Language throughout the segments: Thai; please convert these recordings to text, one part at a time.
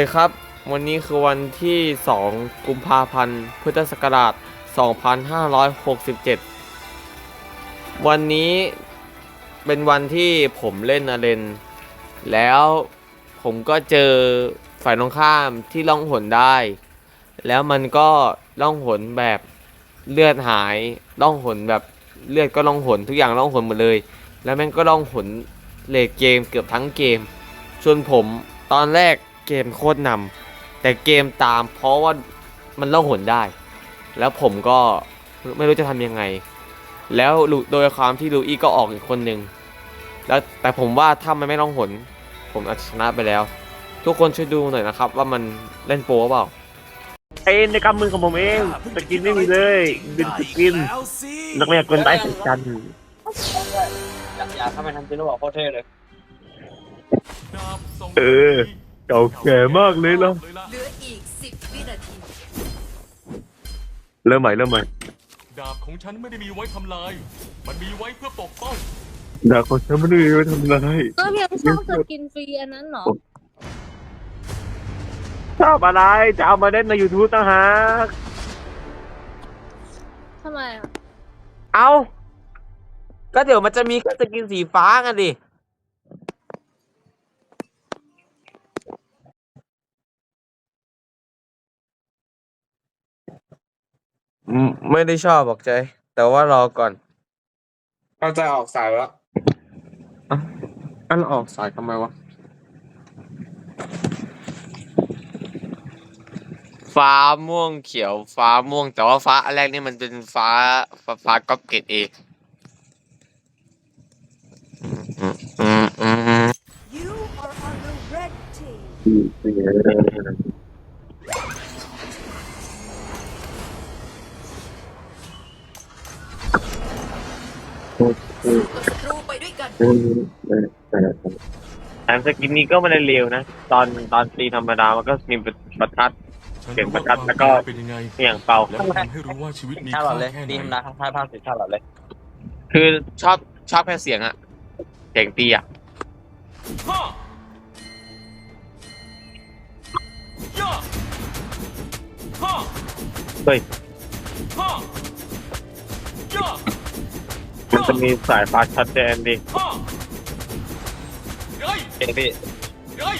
เลยครับ วันนี้คือวันที่ 2 กุมภาพันธ์ พุทธศักราช 2567 วันนี้เป็นวันที่ผมเล่นอาเรนแล้วผมก็เจอฝ่ายตรงข้ามที่ล่องหนได้ แล้วมันก็ล่องหนแบบเลือดหายล่องหนแบบเลือดก็ล่องหนทุกอย่างล่องหนหมดเลย แล้วแม่งก็ล่องหนเลทเกมเกือบทั้งเกมส่วนผมตอนแรก เกมโคตรนำแต่เกมตามเพราะว่ามันล่องหนได้ แล้วผมก็ไม่รู้จะทำยังไง แล้วลูโดยความที่ลูอี้ก็ออกอีกคนหนึ่งแล้วแต่ผมว่าถ้ามันไม่ล่องหน ผมอาจจะชนะไปแล้ว ทุกคนช่วยดูหน่อยนะครับ ว่ามันเล่นโปรหรือเปล่าไอ้ในกำมือของผมเองสกินไม่มีเลยบินสกินนักเรียนคนใต้สักันอยากอยากเข้าไปทำจิโร่บอกโคตรเท่เลยเออ เก่าแก่มากเลยเนาะเหลืออีก10วินาที เริ่มใหม่เริ่มใหม่ดาบของฉันไม่ได้มีไว้ทำลาย มันมีไว้เพื่อปกป้อง ดาบของฉันไม่ได้ไว้ทำอะไรก็เพียงชอบสกินฟรีอันนั้นเหรอ ชอบอะไร จะเอามาเล่นใน YouTube ต่างหากทำไมอะ เอา ก็เดี๋ยวมันจะมีสกินสีฟ้ากันดิ ไม่ได้ชอบบอกใจ แต่ว่ารอก่อนเราจะออกสายแล้วอันออกสายทำไมวะ ฟ้าม่วงเขียวฟ้าม่วง แต่ว่าฟ้าอันแรกนี่มันเป็นฟ้าฟ้าฟ้าก๊อปเกตเออืมอืมอืมอืม You are on the red team กับ ไปด้วยกันแต่สกินนี้ก็ไม่ได้เร็วนะ ตอนตอนตีธรรมดามันก็มีประทัดฉันเสียงรู้ประว่าทัดความแล้วก็ตายเป็นยังไงอย่างเป่า และมันทำให้รู้ว่าชีวิตมีชาหลอค่าดเลยแค่ดีไหนมนะค่ายภาคสิชาหลอดเลย คือชอบชอบแค่เสียงอะเสียงตีอะฮ่าย่าฮ่าเฮ้ยฮ่าย่า มันจะมีสายฟ้าชัดเจนดิฮ่าเฮ้ยเอ้พี่เฮ้ย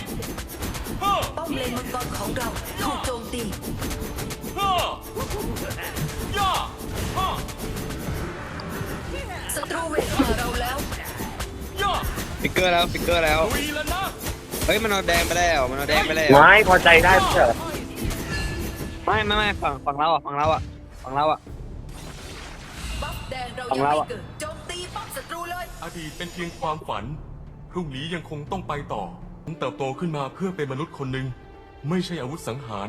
ฮ่าป้อมเลนมังกรของเราถูกโจมตีฮ่าย่าฮ่าศัตรูเวทมาเราแล้วย่าฟิกเกอร์แล้วฟิกเกอร์แล้วลุยแล้วนะเฮ้ยมันเอาแดงไปแล้วมันเอาแดงไปแล้วไม่พอใจได้เถอะไม่ไม่ไม่ฝั่งฝั่งเราอะฝั่งเราอะฝั่งเราอะบัฟแดงเราของยังเราไม่อะ อดีตเป็นเพียงความฝัน พรุ่งนี้ยังคงต้องไปต่อ ผมเติบโตขึ้นมาเพื่อเป็นมนุษย์คนหนึ่ง ไม่ใช่อาวุธสังหาร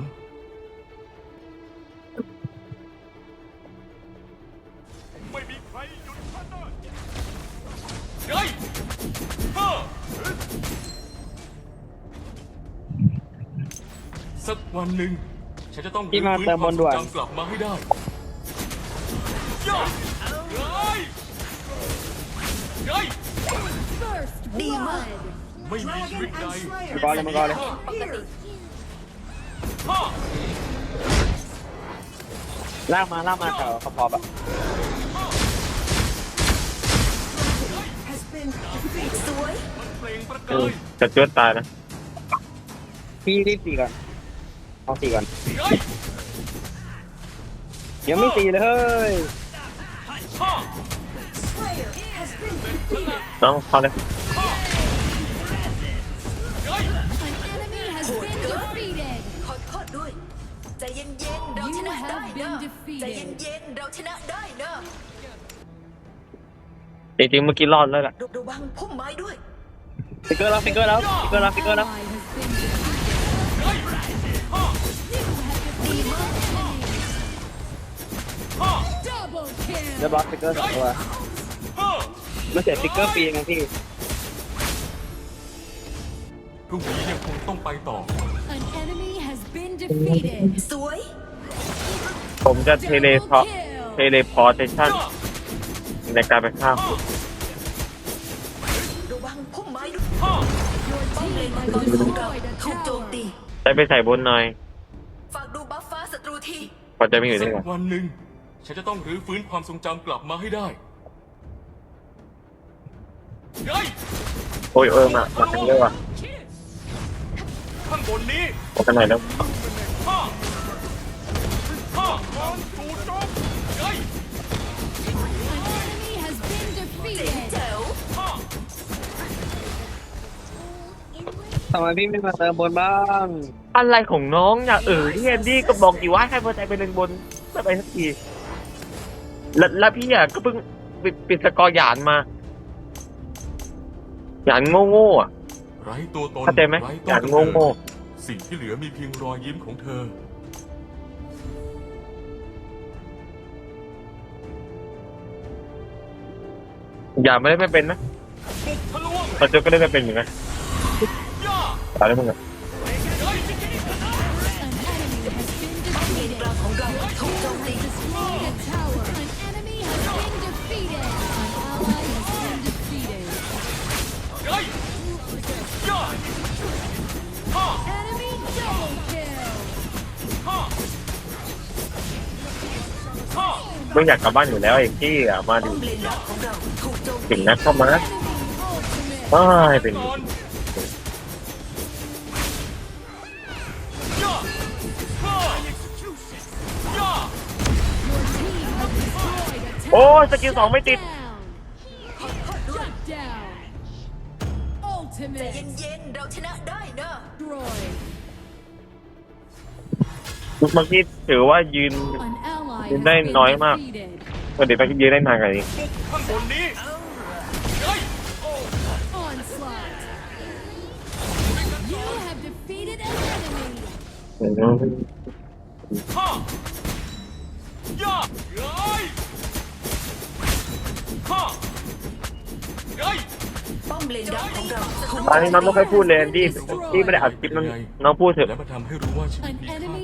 ไม่มีใครหยุดฉันได้เฮ้ยเฮ่าสักวันหนึ่ง ฉันจะต้องพี่มาฟื้นเติมควบนด่วนทรงจำกลับมาให้ได้ย่าเฮ้ย ดีมากไม่มีชีวิตใดมังกรเลยมังกรเลย ปกติฮ่าลากมาลากมาแถวขอบขอบอะสวยเพลงประเอกาอยจะจวดตายนะพี่รีบตีก่อนเอาตีก่อนเฮ้ยยังไม่ตีเลยเฮ้ยฮ่า น้องเข้าเลยเฮ้ยโหดเกินขอโทษด้วยใจเย็นๆเราชนะได้เนอะใจเย็นๆเราชนะได้เนอะจริงๆเมื่อกี้รอดแล้วล่ะระวังพุ่มไม้ด้วยฟิกเกอร์แล้วฟิกเกอร์แล้วฟิกเกอร์แล้วฟิกเกอร์แล้วดีมากเรียบร้อยฟิกเกอร์สองตัวฮ่า มันเสียฟิกเกอร์ฟรีไงพี่ พรุ่งนี้ยังคงต้องไปต่อ An enemy has been defeated. สวย ผมจะเทเลพอ Double kill. เทเลพอร์เทชันในการไปฆ่าระวังพุ่มไม้ด้วยฮ่า Your ป้อมเลนมัง has กรของเรา destroyed a ถูกโจม tower. ตีใจไปใส่บนหน่อยฝากดูบัฟฟ้าศัตรูที พอใจไม่อยู่สัได้กไงวันหนึ่ง ฉันจะต้องรื้อฟื้นความทรงจำกลับมาให้ได้ไง โอ้ยเออมามากันเยอะว่ะข้างบนนี้มากันหน่อยแล้วห้าห้ามังจูจงไง An enemy has been defeated. แจ๋วห้าทำไมพี่ไม่มาเติมบนบ้างอะไรของน้องเนี่ยเออที่แอนดี้ก็บอกกี่ว่าให้พอใจไปเล่นบนไม่ไปสักทีแล้วแล้วพี่อะก็เพิ่งปิดปิดสกอร์หยานมา หยานโง่ๆอะ ไร้ตัวตนเข้าใจไหมไร้หต้ยานนกำโง่เนิดสิ่งที่เหลือมีเพียงรอยยิ้มของเธอๆหยานไม่ได้ไม่เป็นนะบุกทะลวงปัจจุบันก็ได้ไม่เป็นเหมือนกันย่าตายแล้วมึงอะ An enemy has been เลน defeated. กลางของเราถูกโจมตีามึงอยากกลับบ้านอยู่แล้วไอ้ที่อะมาป้ดิอมเลนดักของเราถูกโจมตีถึงนัดเข้ามา Enemy ultimate. อ้ายเป็นก่อนย่าห้าย่า Your team has destroyed a tower. โอ้ยสกิลสองไม่ติด Down. ขอโทษด้วย Shut down. ใจ Ultimate เย็นๆเราชนะได้เนอะ destroyed. เมื่อกี้ถือว่ายืน An ally Đến has đây been nói mà. defeated. ก็เดี๋ยวไปยืนได้นานกว่านี้บุกข้างบนนี้ไง Onslaught. You have defeated an enemy. อืมห้าย่าไงห้าไงป้อมเลนดักของเราถูกตอนนี้น้องไม่ค่อยพูดเลยที่ที่ไม่ได้อัดคลิปน้องน้องพูดเถอะ และมาทำให้รู้ว่าชีวิต An มีค่า enemy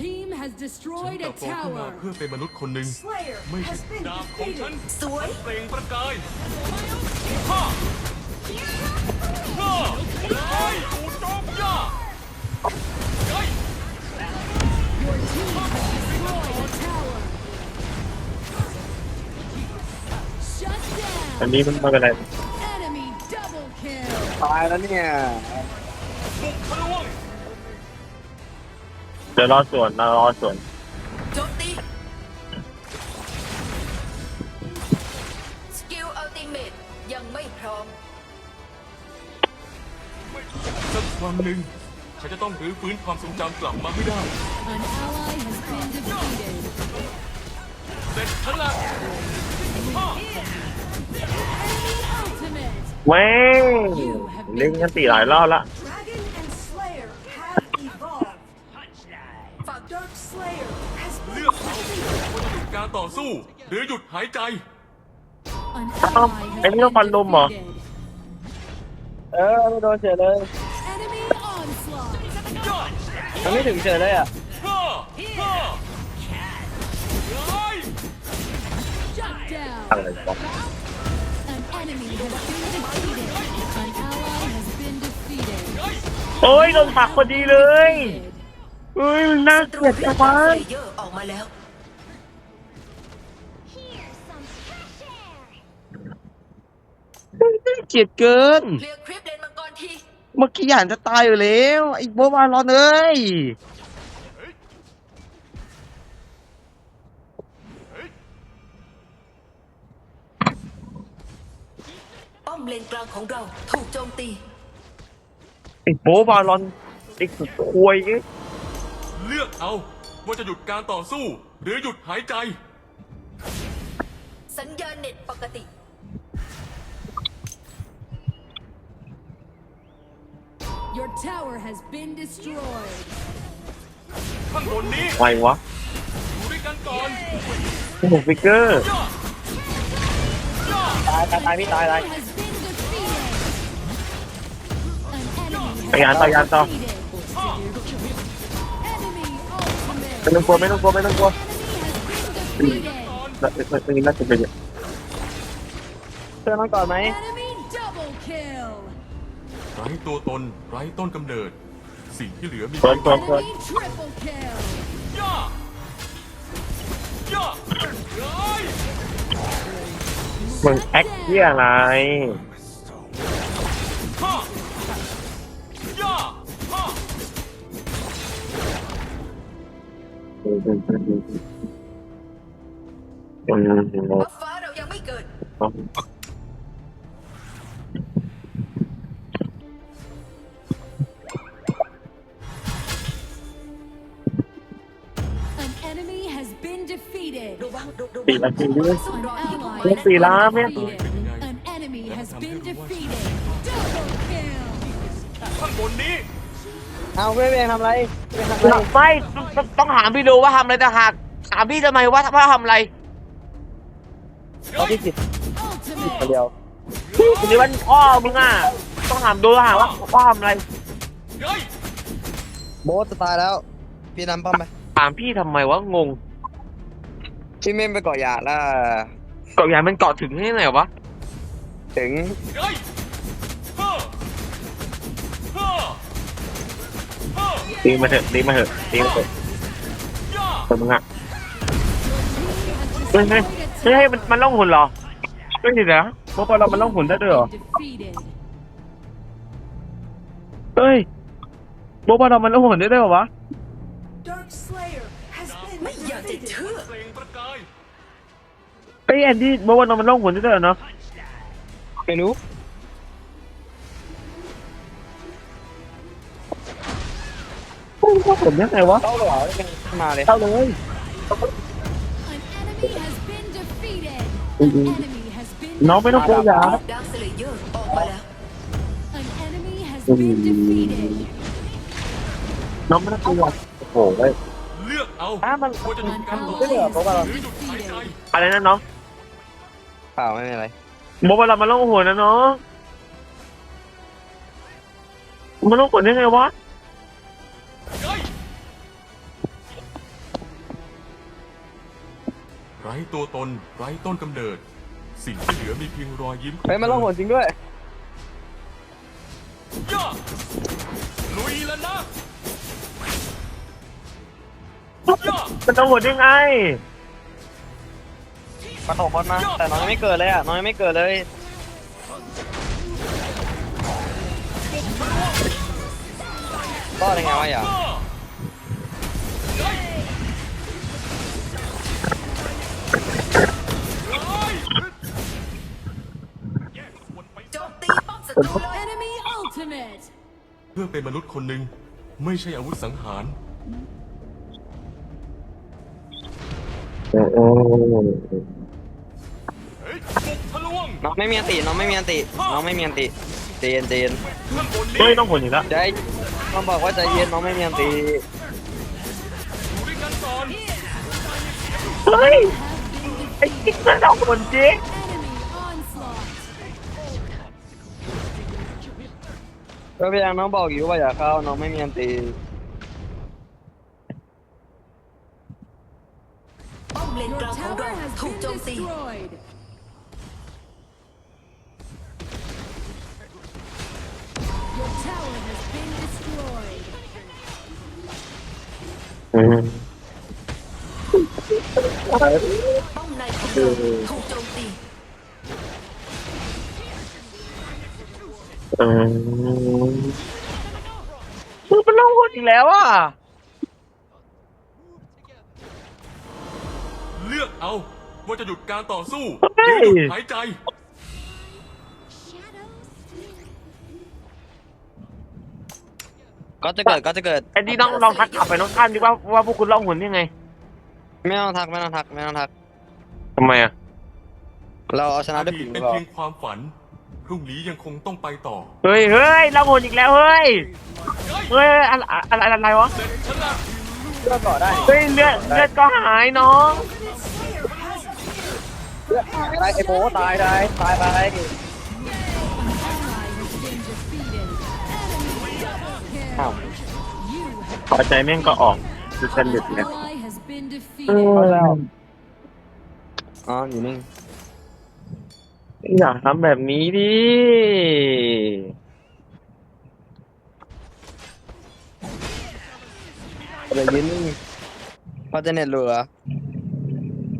team has ฉัน destroyed เติ a บโตขึ้นมา tower. เพื่อเป็นมนุษย์คนหนึ่งไม่ใช่ดาบของฉันสวย เปล่งประกายฮ่าฮ่าไอ้กูจบย่าไง Your team has destroyed a tower. Shut อัน down. นี้มันไม่เป็นไร Enemy double kill. ตายแล้วเนี่ยบุกทะลวงเดี๋ยวรอส่วนรอส่วนโจมตีสกิลอัลติเมตยังไม่พร้อม สักวันหนึ่งฉันจะต้องรื้อฟื้นความทรงจำกลับมาให้ได้ An ally has been defeated. เสร็จฉันละฮ่า Enemy ultimate. แม่งเล่นกันตีหลายรอบละ ต่อสู้ หรือหยุดหายใจ An Ơ, ally has em nghĩ nó been bắn lùm à? defeated. เออไม่โดนเฉยเลย Enemy onslaught. มันไม่ถึงเฉยเลยอะ Shut down. อะไรวะ An enemy has been defeated. An ally has been defeated. โอ้ยโดนผลักพอดีเลย เฮ้ยมันน่าตเกรูลียดจังดาวะเฟเยอร์ออกมาแล้ว เกลียดเกิน เคลียร์คลิปเลนมังกรทีเมื่อกี้หยานจะตายอยู่แล้ว ไอ้โบบารอนเอ้ยป้อมเลนกลางของเราถูกโจมตีไอ้โบบารอนไอ้สุดควยเอ้ยเลือกเอาว่าจะหยุดการต่อสู้ หรือหยุดหายใจ สัญญาณเน็ตปกติ Your tower has been destroyed. ข้างบนนี้ไววะอยู่ด้วยกันก่อนโอ้โหฟิกเกอร์ย่าย่าตายตายตายพี่ตายตาย Has been defeated. An enemy has ไปงานต่อยานต่อ been defeated. ไม่ต้องกลัวไม่ต้องกลัวไม่ต้องกลัว Enemy has been defeated. น่าจะน่าจะเป็นเชื่อน้องก่อนไหม Enemy double kill. ไร้ตัวตน ไร้ต้นกำเนิด สิ่งที่เหลือมีเปิดเปิดเปิด Enemy triple kill. ย่าย่าเฮ้ยมึงแอคเที่ยอะไร ฮ่าย่าฮ่าอืมบัฟฟ้าเรายังไม่เกิด ดูบ้างดูดูตีละทีด้วยสู้ An รอยิง ally ไม่ has ตีละ been ไม่ defeated. An enemy has been defeated. Double kill. ข้างบนนี้เอาไม่เป็นทำไรไม่ทำไรไม่ต้องต้องถามพี่ดูว่าทำอะไรต่างหากถามพี่ทำไมว่าว่าทำอะไรเอาที่สิบคน Ultimate. เดียวคนนี้มันพ่อมึงอะต้องถามดูถามว่าว่าทำอะไร เฮ้ยโบ๊ทจะตายแล้ว พี่นำป้อมไปถามพี่ทำไมวะงง พี่เม่นไปเกาะยาแล้วเกาะใหญ่มันเกาะถึงที่ไหนวะถึงเฮ้ยฮ่าฮ่าฮ่าตีมาเถอะตีมาเถอะตีมาเถอะย่าตัวมึงอะเฮ้ยเฮ้ยเฮ้ยมันมันล่องหุ่นเหรอไม่ใช่เหรอเพราะเรามันล่องหุ่นได้ด้วยเหรอ Defeated. เฮ้ยโบอกว่าเรามันล่องหุ่นได้ด้วยเหรอวะ Dark Slayer has been ไม่อยากจะ defeated. เชื่อเปล่งประกายไอ้ยแอนดี้โบอกว่าเรามันล่องหุ่นได้ด้วยเหรอเนาะไม่รู้ผมยังไงวะเข้าเหรอมาเลยเข้าเลย An enemy has been defeated. An enemy has been น้องไม่ต้องกลัวยาดาร์คสเลเยอร์ออกมาแล้ว An enemy has been defeated. น้องไม่ต้องกลัวโอ้โห เว้ยเลือกเอาอ้ามันว่าจะหยุด An การต่อ ally สู้ has หรือ been หยุดหายใจ defeated. อะไรนะน้องเปล่าไม่เป็นไรบอกว่าเรามันล่องหุ่นนะน้องมันล่องหุ่นได้ไงวะเฮ้ยไร้ตัวตนไร้ต้นกำเนิด สิ่งที่เหลือมีเพียงรอยยิ้มขเฮ้ยมันล่องหนจริงด้วยย่าลุยแล้วนะย่า มันต้องหุ่นได้ไงปฐมบอลมา แต่น้องยังไม่เกิดเลยอะ น้องยังไม่เกิดเลยก็ยังไงวะอย่าย่าเฮ้ยเฮ้ยแยกส่วนไปโจมตีป้อมศัตรูเลย Enemy ultimate. เพื่อเป็นมนุษย์คนหนึ่งไม่ใช่อาวุธสังหาร โอ้โหเฮ้ยบุกทะลวงน้องไม่มีอันติน้องไม่มีอันติน้องไม่มีอันติใจเย็นใจเย็นข้างบนนี้เฮ้ยต้องหุ่นอีกแล้วใจน้องบอกว่าใจเย็นน้องไม่มีอันติอยู่ด้วยกันก่อนเฮ้ยไอ้จิ๊กมันต้องหุ่นจริง Enemy onslaught. ก็พยายามน้องบอกอยู่ว่าอย่าเข้าน้องไม่มีอันติ ป้อมเลน Your กลางของ tower เรา has ถูก been โจมตี destroyed. Your tower has been destroyed. อืมป้อมในของเราถูกโจมตี อืมมันต้องหุ่นอีกแล้วอะ เลือกเอา ว่าจะหยุดการต่อสู้หเฮ้รืยอหยุดหายใจ ก็จะเกิดก็จะเกิด ไอ้นี่ต้องลองทักกลับไปน้องท่านดิว่าว่าพวกคุณล่องหุ่นยังไงไม่ต้องทักไม่ต้องทักไม่ต้องทัก ทำไมอะเราเอาชนะอด้วยดีฝีตมืเป็นอเราเพียงความฝัน พรุ่งนี้ยังคงต้องไปต่อเฮ้ยเฮ้ยล่องหุ่นอีกแล้วเฮ้ยเฮ้ยอะไรอะไรอะไรวะเสร็จฉันละเลือกต่อได้ เฮ้ยเลือดเลือดก็หายน้อง ตายไอ้โบตายได้ตายไป Ally has been defeated. Enemy double kill. อ้าว You have พอใจแม่งก็ออก an คือกันเด็ด An เนี่ย ally has been เอ defeated. ออ๋ออยู่นิ่งอย่าทำแบบนี้ดิเดี๋ยวยืนนิ่งพอจะเน็ตหลุดเหรอ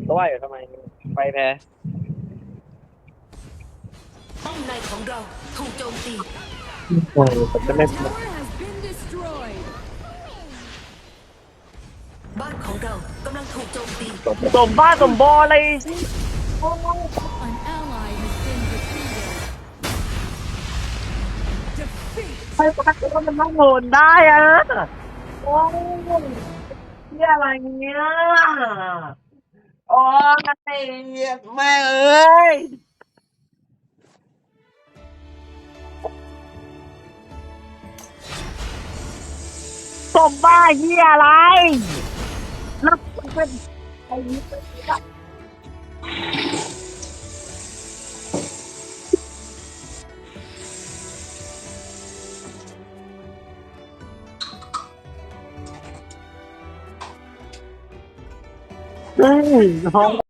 ก็ว่าอยู่ทำไม ไปแพ้ป้อมในของเราถูกโจมตีโอ้ยผมจะไม่ Tower has been destroyed. บ้านของเรากำลังถูกโจมตีสมบ้าสมบอเลย An ally has been defeated. ใครปักก็มันต้องโหนได้อะโอ้ยนี่อะไรเนี่ย โอ้ยแม่เอ้ยตบบ้าเฮียอะไรนับเป็นไอ้ นี่เอ้ยน้อง